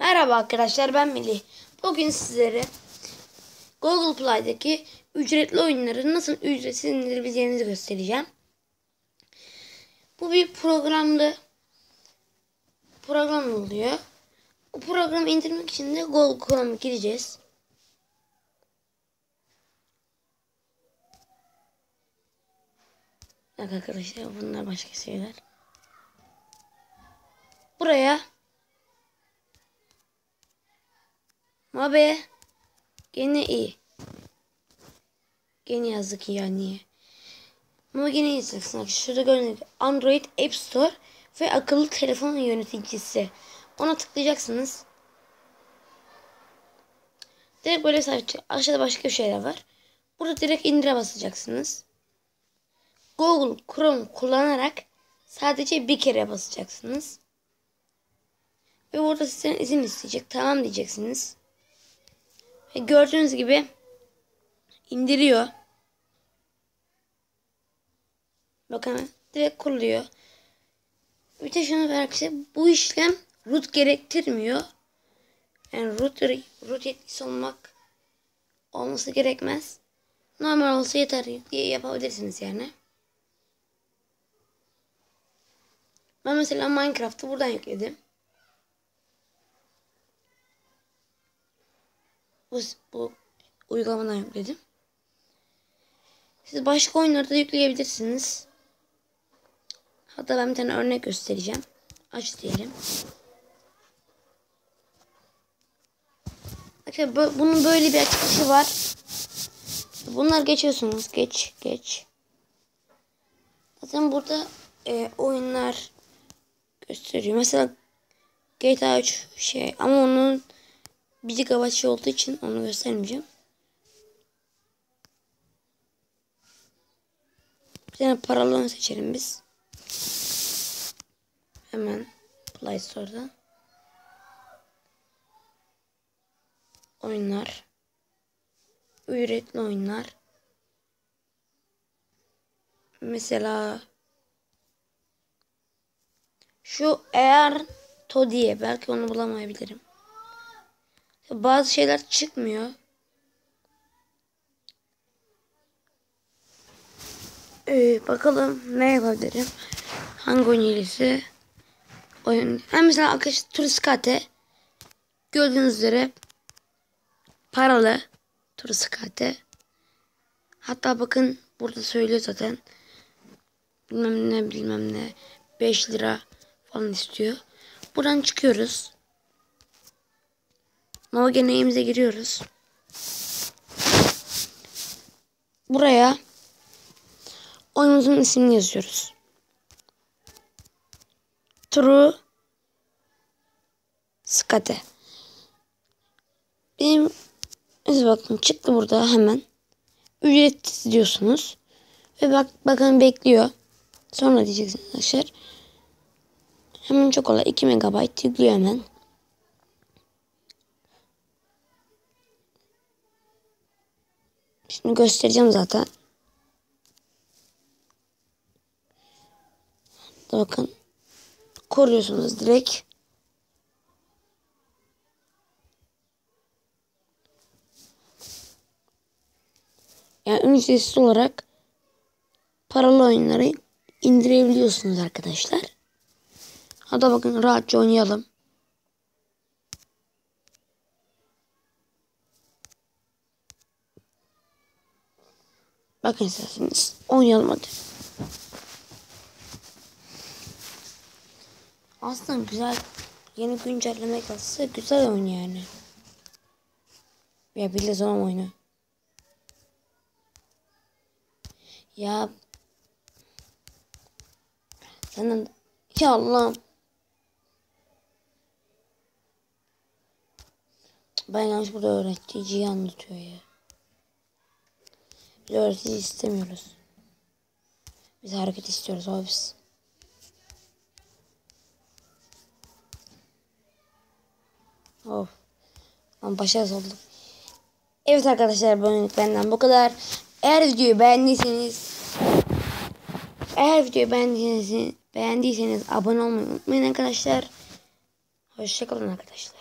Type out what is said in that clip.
Merhaba arkadaşlar ben Melih. Bugün sizlere Google Play'daki ücretli oyunları nasıl ücretsiz indirebileceğinizi göstereceğim. Bu bir programlı program oluyor. Bu programı indirmek için de Google Chrome'a gireceğiz. Bak arkadaşlar bunlar başka şeyler. Buraya Mabe gene iyi. Gene yazdık yani. Ama gene yazacaksın. Şurada gördüğünüz gibi Android App Store ve akıllı telefon yöneticisi. Ona tıklayacaksınız. Direkt böyle sadece aşağıda başka bir şeyler var. Burada direkt indire basacaksınız. Google Chrome kullanarak sadece bir kere basacaksınız. Ve burada sizden izin isteyecek. Tamam diyeceksiniz. Ve gördüğünüz gibi indiriyor. Bakın direkt kuruluyor. Bir de şunu arkadaşlar bu işlem root gerektirmiyor. Yani root, root yetkisi olmak olması gerekmez. Normal olsa yeter diye yapabilirsiniz yani. Ben mesela Minecraft'ı buradan yükledim. Bu, bu uygulamadan yükledim. Siz başka oyunları da yükleyebilirsiniz. Hatta ben bir tane örnek göstereceğim. Aç diyelim. Arkadaşlar bunun böyle bir açılışı var. Bunlar geçiyorsunuz. Geç, geç. Zaten burada e, oyunlar gösteriyor. Mesela GTA 3 şey ama onun 1 GB şey olduğu için onu göstermeyeceğim. Bir tane paralı oyun seçelim biz. Hemen Play Store'dan. Oyunlar. Ücretli oyunlar. Mesela şu eğer to diye belki onu bulamayabilirim. Bazı şeyler çıkmıyor. Ee, bakalım ne yapabilirim. Hangi oyun iyisi? Oyun. Hem mesela arkadaşlar Turiskate. Gördüğünüz üzere paralı Turiskate. Hatta bakın burada söylüyor zaten. Bilmem ne bilmem ne. 5 lira falan istiyor. Buradan çıkıyoruz. Nova deneyimize giriyoruz. Buraya oyunumuzun ismini yazıyoruz. True Skate. Benim bakın çıktı burada hemen. Ücretsiz diyorsunuz. Ve bak bakın bekliyor. Sonra diyeceksiniz arkadaşlar. Hemen çok kolay 2 MB yüklüyor hemen. Şimdi göstereceğim zaten. Bakın. Koruyorsunuz direkt. Yani ücretsiz olarak paralı oyunları indirebiliyorsunuz arkadaşlar. Hadi bakın rahatça oynayalım. Bakın isterseniz oynayalım hadi. Aslında güzel yeni güncelleme kalsa güzel oyun yani. Ya de zaman oyunu. Ya senden ya Allah'ım. Ben yanlış burada öğreticiyi anlatıyor ya. Biz öğretici istemiyoruz. Biz hareket istiyoruz abi biz. Of. Ama başarısız oldum. Evet arkadaşlar bugünlük benden bu kadar. Eğer videoyu beğendiyseniz eğer videoyu beğendiyseniz, beğendiyseniz abone olmayı unutmayın arkadaşlar. Hoşçakalın arkadaşlar.